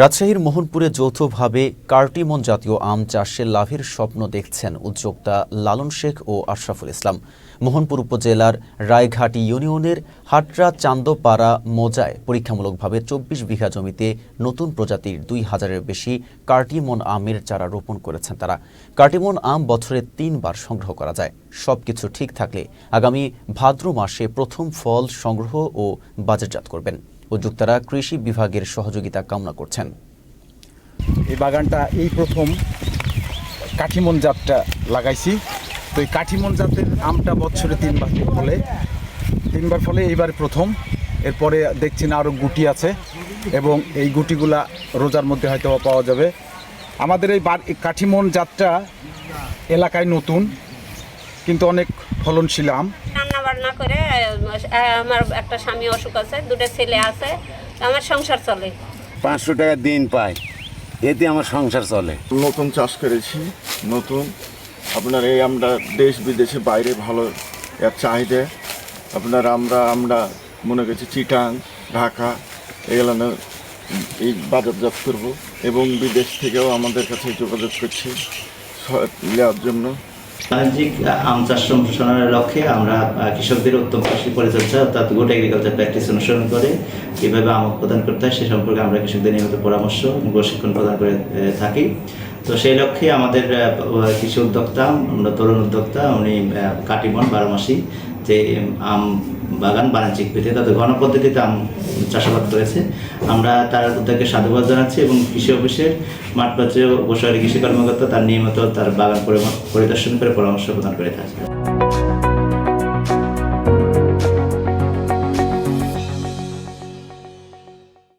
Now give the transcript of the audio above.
রাজশাহীর মোহনপুরে যৌথভাবে কার্টিমন জাতীয় আম চাষে লাভের স্বপ্ন দেখছেন উদ্যোক্তা লালন শেখ ও আশরাফুল ইসলাম। মোহনপুর উপজেলার রায়ঘাটি ইউনিয়নের হাটরা চান্দপাড়া মোজায় পরীক্ষামূলকভাবে চব্বিশ বিঘা জমিতে নতুন প্রজাতির দুই হাজারের বেশি কার্টিমন আমের চারা রোপণ করেছেন তারা। কার্টিমন আম বছরে তিনবার সংগ্রহ করা যায়। সবকিছু ঠিক থাকলে আগামী ভাদ্র মাসে প্রথম ফল সংগ্রহ ও বাজারজাত করবেন। উদ্যোক্তারা কৃষি বিভাগের সহযোগিতা কামনা করছেন। এই বাগানটা এই প্রথম কাঠিমন জাতটা লাগাইছি। তো এই কাঠিমন জাতের আমটা বছরে তিনবার ফলে। তিনবার ফলে এইবার প্রথম। এরপরে দেখছি না আরও গুটি আছে এবং এই গুটিগুলা রোজার মধ্যে হয়তো পাওয়া যাবে। আমাদের এই কাঠিমন জাতটা এলাকায় নতুন, কিন্তু অনেক ফলনশীল আম। বান্না করে আমার একটা স্বামী অসুখ আছে দুটো ছেলে আছে আমার সংসার চলে। পাঁচশো টাকা দিন পাই এতে আমার সংসার চলে। নতুন চাষ করেছি নতুন। আপনার এই আমরা দেশ বিদেশে বাইরে ভালো এর চাহিদা। আপনার আমরা আমরা মনে করছি চিটাং ঢাকা এগুলো এই বাজারজাত করব এবং বিদেশ থেকেও আমাদের কাছে যোগাযোগ করছি নেওয়ার জন্য। বাণিজ্যিক আম চাষ সম্প্রসারণের লক্ষ্যে আমরা কৃষকদের উত্তম কৃষি পরিচর্যা অর্থাৎ গুড এগ্রিকালচার প্র্যাকটিস অনুসরণ করে কীভাবে আম প্রদান করতে হয় সে সম্পর্কে আমরা কৃষকদের নিয়মিত পরামর্শ প্রশিক্ষণ প্রদান করে থাকি। তো সেই লক্ষ্যে আমাদের কৃষি উদ্যোক্তা, আমরা তরুণ উদ্যোক্তা, উনি কাটিমন কাটিমন, বারোমাসি যে, আম, বাগান বাণিজ্যিক ভিত্তিতে তাদের গণপদ্ধতিতে আম চাষাবাদ করেছে। আমরা তার উদ্যোগে সাধুবাদ জানাচ্ছি এবং কৃষি অফিসের মাঠ পর্যায়ে বসে কৃষি কর্মকর্তা তার নিয়মিত তার বাগান পরিদর্শন করে পরামর্শ প্রদান করে থাকে